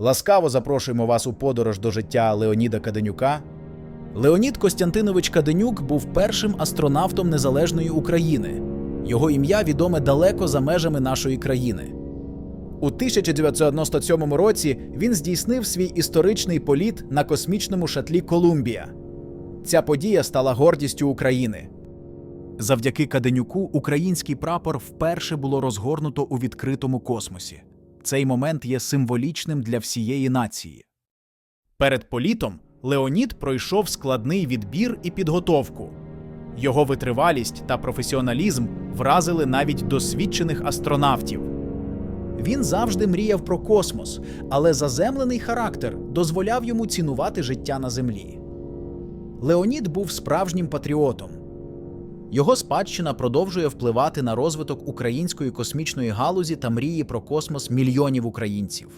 Ласкаво запрошуємо вас у подорож до життя Леоніда Каденюка. Леонід Костянтинович Каденюк був першим астронавтом незалежної України. Його ім'я відоме далеко за межами нашої країни. У 1997 році він здійснив свій історичний політ на космічному шатлі Колумбія. Ця подія стала гордістю України. Завдяки Каденюку український прапор вперше було розгорнуто у відкритому космосі. Цей момент є символічним для всієї нації. Перед політом Леонід пройшов складний відбір і підготовку. Його витривалість та професіоналізм вразили навіть досвідчених астронавтів. Він завжди мріяв про космос, але заземлений характер дозволяв йому цінувати життя на землі. Леонід був справжнім патріотом. Його спадщина продовжує впливати на розвиток української космічної галузі та мрії про космос мільйонів українців.